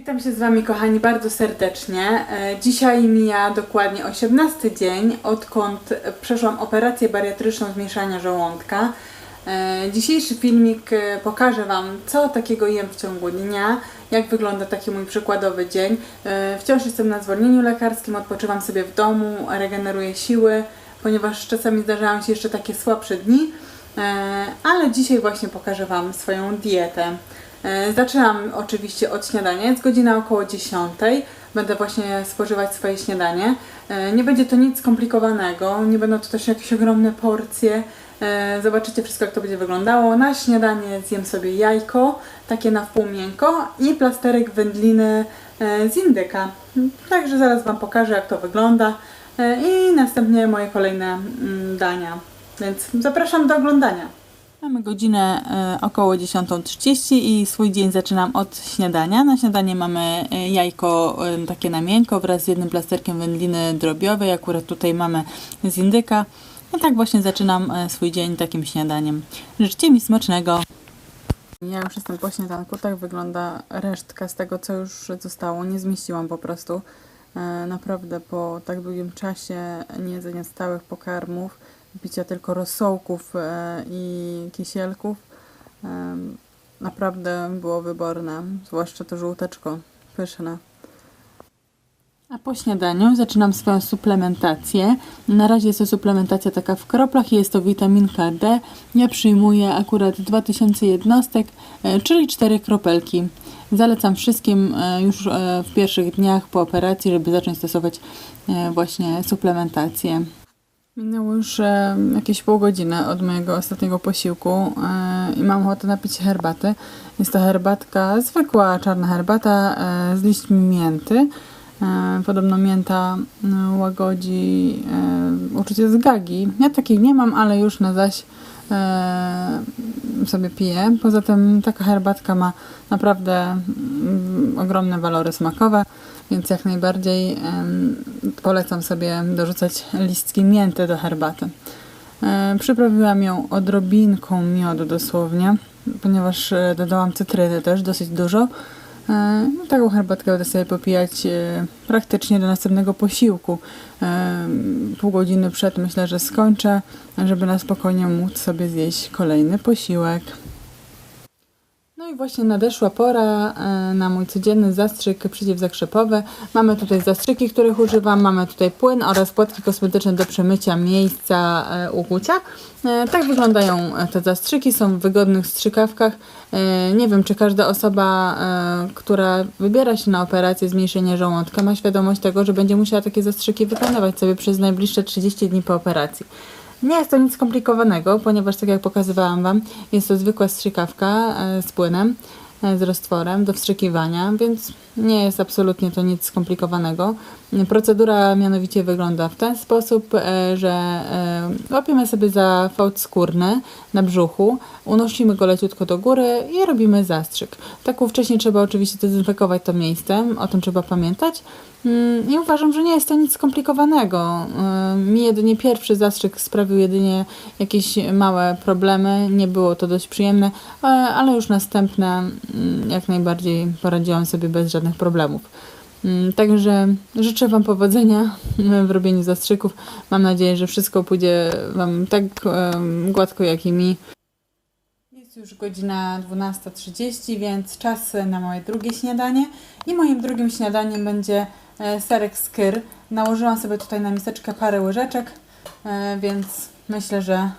Witam się z Wami, kochani, bardzo serdecznie. E, Dzisiaj mija dokładnie 18 dzień, odkąd przeszłam operację bariatryczną zmniejszania żołądka. E, Dzisiejszy filmik e, pokaże Wam, co takiego jem w ciągu dnia, jak wygląda taki mój przykładowy dzień. Wciąż jestem na zwolnieniu lekarskim, odpoczywam sobie w domu, regeneruję siły, ponieważ czasami zdarzają się jeszcze takie słabsze dni. Ale dzisiaj właśnie pokażę Wam swoją dietę. E, Zaczynam oczywiście od śniadania, jest godzina około 10. Będę właśnie spożywać swoje śniadanie. E, Nie będzie to nic skomplikowanego, nie będą to też jakieś ogromne porcje. E, Zobaczycie wszystko, jak to będzie wyglądało. Na śniadanie zjem sobie jajko, takie na wpół miękko i plasterek wędliny z indyka. Także zaraz Wam pokażę, jak to wygląda i następnie moje kolejne mm, dania. Więc zapraszam do oglądania. Mamy godzinę e, około 10.30 i swój dzień zaczynam od śniadania. Na śniadanie mamy e, jajko e, takie na miękko wraz z jednym plasterkiem wędliny drobiowej. Akurat tutaj mamy z indyka. I tak właśnie zaczynam swój dzień takim śniadaniem. Życzcie mi smacznego. Ja już jestem po śniadanku. Tak wygląda resztka z tego, co już zostało. Nie zmieściłam po prostu. Naprawdę po tak długim czasie niejedzenia stałych pokarmów, picia tylko rosołków e, i kisielków, naprawdę było wyborne. Zwłaszcza to żółteczko, pyszne. A po śniadaniu zaczynam swoją suplementację. Na razie jest to suplementacja taka w kroplach i jest to witaminka D. Ja przyjmuję akurat 2000 jednostek, e, czyli 4 kropelki. Zalecam wszystkim e, już w pierwszych dniach po operacji, żeby zacząć stosować właśnie suplementację. Minęło już e, jakieś pół godziny od mojego ostatniego posiłku e, i mam ochotę napić herbaty. Jest to herbatka, zwykła czarna herbata e, z liśćmi mięty. Podobno mięta łagodzi uczucie zgagi. Ja takiej nie mam, ale już na zaś sobie piję. Poza tym taka herbatka ma naprawdę ogromne walory smakowe, więc jak najbardziej polecam sobie dorzucać listki mięty do herbaty. E, Przyprawiłam ją odrobinką miodu dosłownie, ponieważ e, dodałam cytryny też dosyć dużo. E, no, Taką herbatkę będę sobie popijać praktycznie do następnego posiłku. Pół godziny przed myślę, że skończę, żeby na spokojnie móc sobie zjeść kolejny posiłek. I właśnie nadeszła pora e, na mój codzienny zastrzyk przeciwzakrzepowy. Mamy tutaj zastrzyki, których używam, mamy tutaj płyn oraz płatki kosmetyczne do przemycia miejsca e, ukłucia. E, Tak wyglądają te zastrzyki, są w wygodnych strzykawkach. Nie wiem, czy każda osoba, która wybiera się na operację zmniejszenia żołądka, ma świadomość tego, że będzie musiała takie zastrzyki wykonywać sobie przez najbliższe 30 dni po operacji. Nie jest to nic skomplikowanego, ponieważ tak jak pokazywałam Wam, jest to zwykła strzykawka e, z płynem, e, z roztworem do wstrzykiwania, więc nie jest absolutnie to nic skomplikowanego. Procedura mianowicie wygląda w ten sposób, e, że e, łapiemy sobie za fałd skórny na brzuchu, unosimy go leciutko do góry i robimy zastrzyk. Tak wcześniej trzeba oczywiście dezynfekować to miejsce, o tym trzeba pamiętać. Mm, I uważam, że nie jest to nic skomplikowanego. Mi jedynie pierwszy zastrzyk sprawił jedynie jakieś małe problemy, nie było to dość przyjemne, e, ale już następne mm, jak najbardziej poradziłam sobie bez żadnych problemów. Mm, Także życzę Wam powodzenia w robieniu zastrzyków. Mam nadzieję, że wszystko pójdzie Wam tak gładko jak i mi. Jest już godzina 12.30, więc czas na moje drugie śniadanie. I moim drugim śniadaniem będzie e, serek z kyr. Nałożyłam sobie tutaj na miseczkę parę łyżeczek, e, więc myślę, że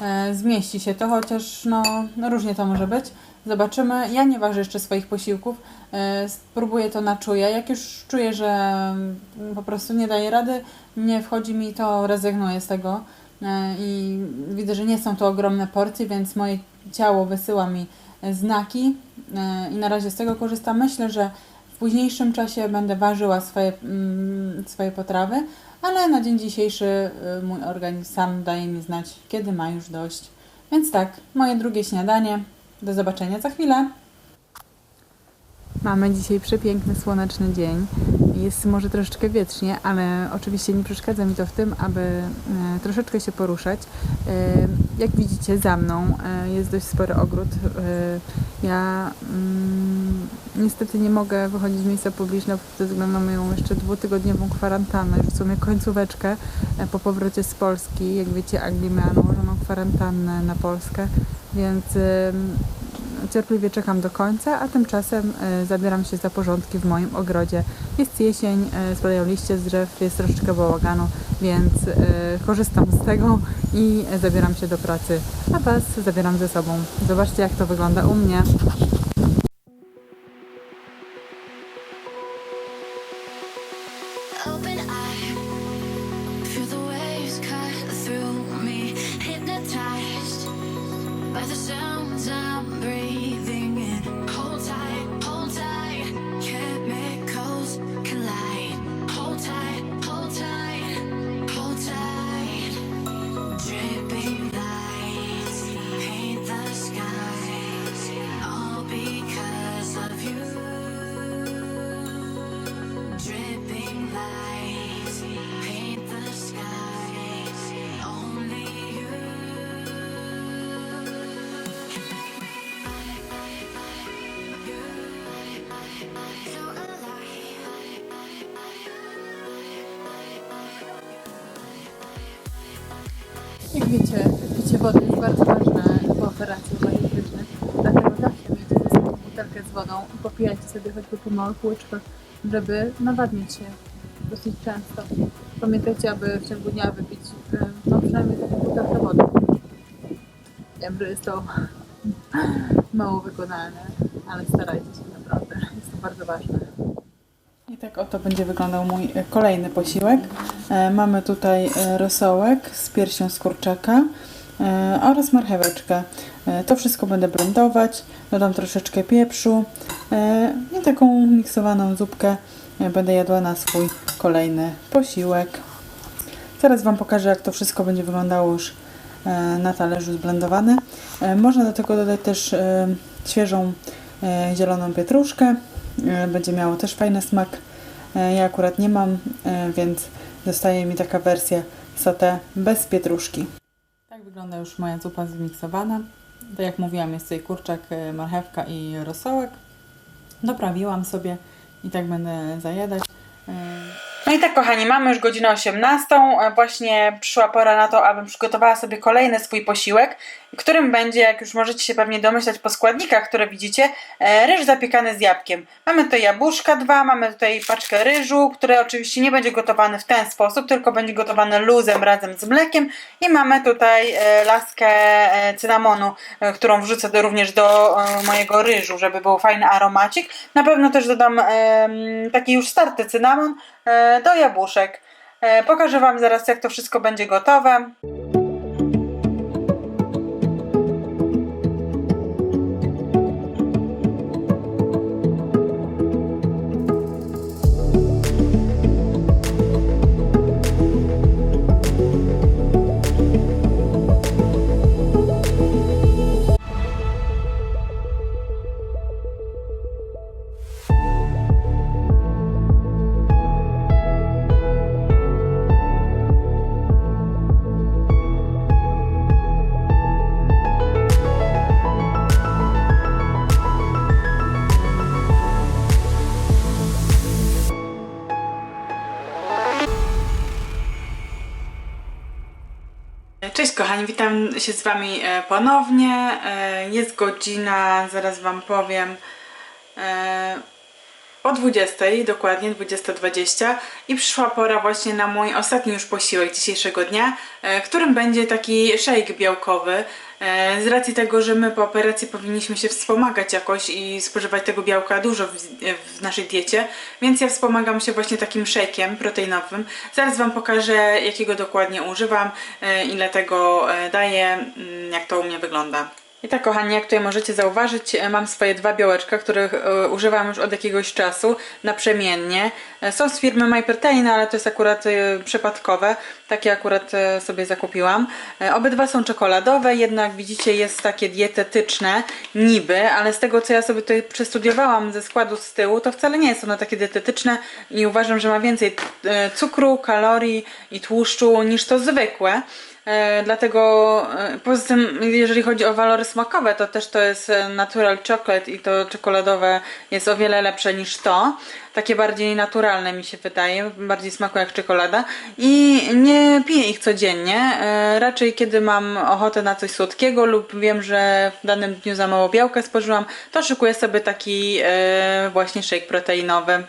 e, zmieści się to, chociaż no, no różnie to może być. Zobaczymy. Ja nie ważę jeszcze swoich posiłków. E, Spróbuję to na czuje. Jak już czuję, że mm, po prostu nie daję rady, nie wchodzi mi, to rezygnuję z tego. E, I widzę, że nie są to ogromne porcje, więc moje ciało wysyła mi e, znaki i na razie z tego korzystam. Myślę, że w późniejszym czasie będę ważyła swoje, mm, swoje potrawy, ale na dzień dzisiejszy mój organizm sam daje mi znać, kiedy ma już dość. Więc tak, moje drugie śniadanie. Do zobaczenia za chwilę. Mamy dzisiaj przepiękny, słoneczny dzień. Jest może troszeczkę wietrznie, ale oczywiście nie przeszkadza mi to w tym, aby e, troszeczkę się poruszać. E, jak widzicie za mną e, jest dość spory ogród. Ja mm, niestety nie mogę wychodzić z miejsca publicznego ze względu na moją jeszcze dwutygodniową kwarantannę, już w sumie końcóweczkę po powrocie z Polski. Jak wiecie, Anglii miała nałożoną kwarantannę na Polskę, więc cierpliwie czekam do końca, a tymczasem e, zabieram się za porządki w moim ogrodzie. Jest jesień, e, spadają liście z drzew, jest troszeczkę bałaganu, więc e, korzystam z tego i e, zabieram się do pracy, a Was zabieram ze sobą. Zobaczcie jak to wygląda u mnie. Wiecie, picie wody jest bardzo ważne po operacji bariatrycznych, dlatego zawsze miejcie ze sobą butelkę z wodą i popijajcie sobie choćby po małych łyczkach, żeby nawadniać się dosyć często. Pamiętajcie, aby w ciągu dnia wypić no, przynajmniej taką butelkę wody. Wiem, że jest to mało wykonalne, ale starajcie się naprawdę, jest to bardzo ważne. Tak oto będzie wyglądał mój e, kolejny posiłek. E, Mamy tutaj e, rosołek z piersią z kurczaka oraz marcheweczkę. To wszystko będę blendować, dodam troszeczkę pieprzu i taką miksowaną zupkę będę jadła na swój kolejny posiłek. Zaraz Wam pokażę, jak to wszystko będzie wyglądało już na talerzu zblendowane. Można do tego dodać też świeżą zieloną pietruszkę. Będzie miało też fajny smak. E, Ja akurat nie mam, e, więc zostaje mi taka wersja sauté bez pietruszki. Tak wygląda już moja zupa zmiksowana. Tak jak mówiłam, jest tutaj kurczak, e, marchewka i rosołek. Doprawiłam sobie i tak będę zajadać. No i tak, kochani, mamy już godzinę 18. E, Właśnie przyszła pora na to, abym przygotowała sobie kolejny swój posiłek, którym będzie, jak już możecie się pewnie domyślać po składnikach, które widzicie, e, ryż zapiekany z jabłkiem. Mamy tutaj jabłuszka dwa, mamy tutaj paczkę ryżu, który oczywiście nie będzie gotowany w ten sposób, tylko będzie gotowany luzem razem z mlekiem i mamy tutaj e, laskę e, cynamonu, którą wrzucę do, również do mojego ryżu, żeby był fajny aromacik. Na pewno też dodam taki już starty cynamon do jabłuszek. Pokażę Wam zaraz, jak to wszystko będzie gotowe. Cześć kochani, witam się z Wami e, ponownie. E, Jest godzina, zaraz Wam powiem, e, o 20, dokładnie 20.20 i przyszła pora właśnie na mój ostatni już posiłek dzisiejszego dnia, e, którym będzie taki shake białkowy. E, Z racji tego, że my po operacji powinniśmy się wspomagać jakoś i spożywać tego białka dużo w, w naszej diecie, więc ja wspomagam się właśnie takim shake'iem proteinowym. Zaraz Wam pokażę, jakiego dokładnie używam, e, ile tego daję, mm, jak to u mnie wygląda. I tak, kochani, jak tutaj możecie zauważyć, e, mam swoje dwa białeczka, których e, używam już od jakiegoś czasu naprzemiennie. E, Są z firmy MyProtein, ale to jest akurat przypadkowe. Takie akurat sobie zakupiłam. Obydwa są czekoladowe, jednak widzicie jest takie dietetyczne niby, ale z tego co ja sobie tutaj przestudiowałam ze składu z tyłu, to wcale nie jest ono takie dietetyczne i uważam, że ma więcej cukru, kalorii i tłuszczu niż to zwykłe. E, dlatego e, poza tym, jeżeli chodzi o walory smakowe, to też to jest e, natural chocolate i to czekoladowe jest o wiele lepsze niż to. Takie bardziej naturalne mi się wydaje, bardziej smakują jak czekolada i nie piję ich codziennie. Raczej kiedy mam ochotę na coś słodkiego lub wiem, że w danym dniu za mało białka spożyłam, to szykuję sobie taki właśnie shake proteinowy.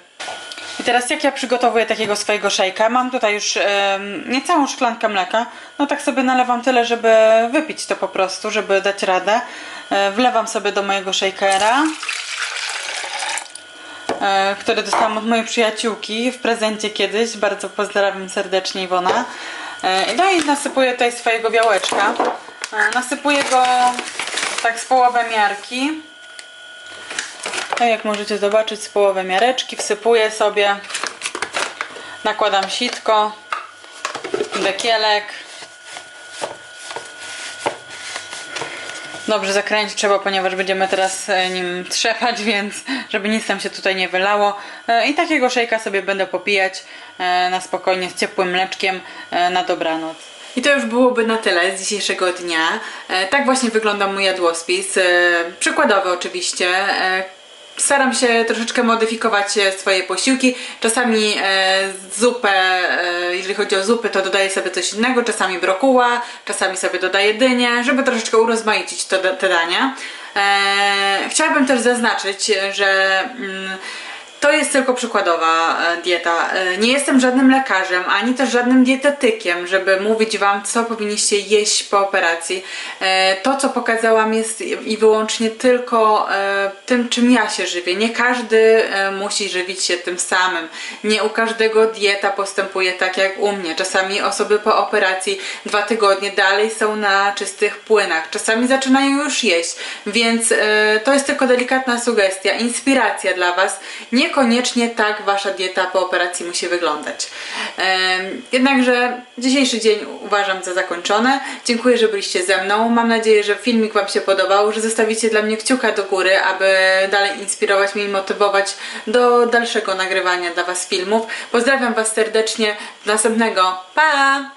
I teraz jak ja przygotowuję takiego swojego szejka? Mam tutaj już em, niecałą szklankę mleka. No tak sobie nalewam tyle, żeby wypić to po prostu, żeby dać radę. E, wlewam sobie do mojego shakera, e, który dostałam od mojej przyjaciółki w prezencie kiedyś. Bardzo pozdrawiam serdecznie Iwona. E, no i nasypuję tutaj swojego białeczka. E, nasypuję go tak z połowę miarki. Tak jak możecie zobaczyć z połowę miareczki wsypuję sobie, nakładam sitko, dekielek. Dobrze zakręcić trzeba, ponieważ będziemy teraz e, nim trzepać, więc żeby nic nam się tutaj nie wylało. E, I takiego szejka sobie będę popijać e, na spokojnie z ciepłym mleczkiem na dobranoc. I to już byłoby na tyle z dzisiejszego dnia. Tak właśnie wygląda mój jadłospis. Przykładowy oczywiście. Staram się troszeczkę modyfikować swoje posiłki. Czasami e, zupę, e, jeżeli chodzi o zupy, to dodaję sobie coś innego, czasami brokuła, czasami sobie dodaję dynię, żeby troszeczkę urozmaicić te dania. E, chciałabym też zaznaczyć, że mm, to jest tylko przykładowa e, dieta. E, Nie jestem żadnym lekarzem, ani też żadnym dietetykiem, żeby mówić Wam, co powinniście jeść po operacji. E, To, co pokazałam, jest i wyłącznie tylko tym, czym ja się żywię. Nie każdy musi żywić się tym samym. Nie u każdego dieta postępuje tak jak u mnie. Czasami osoby po operacji dwa tygodnie dalej są na czystych płynach. Czasami zaczynają już jeść, więc to jest tylko delikatna sugestia, inspiracja dla Was. Niekoniecznie tak Wasza dieta po operacji musi wyglądać. Jednakże dzisiejszy dzień uważam za zakończony. Dziękuję, że byliście ze mną. Mam nadzieję, że filmik Wam się podobał, że zostawicie dla mnie kciuka do góry, aby dalej inspirować mnie i motywować do dalszego nagrywania dla Was filmów. Pozdrawiam Was serdecznie. Do następnego. Pa!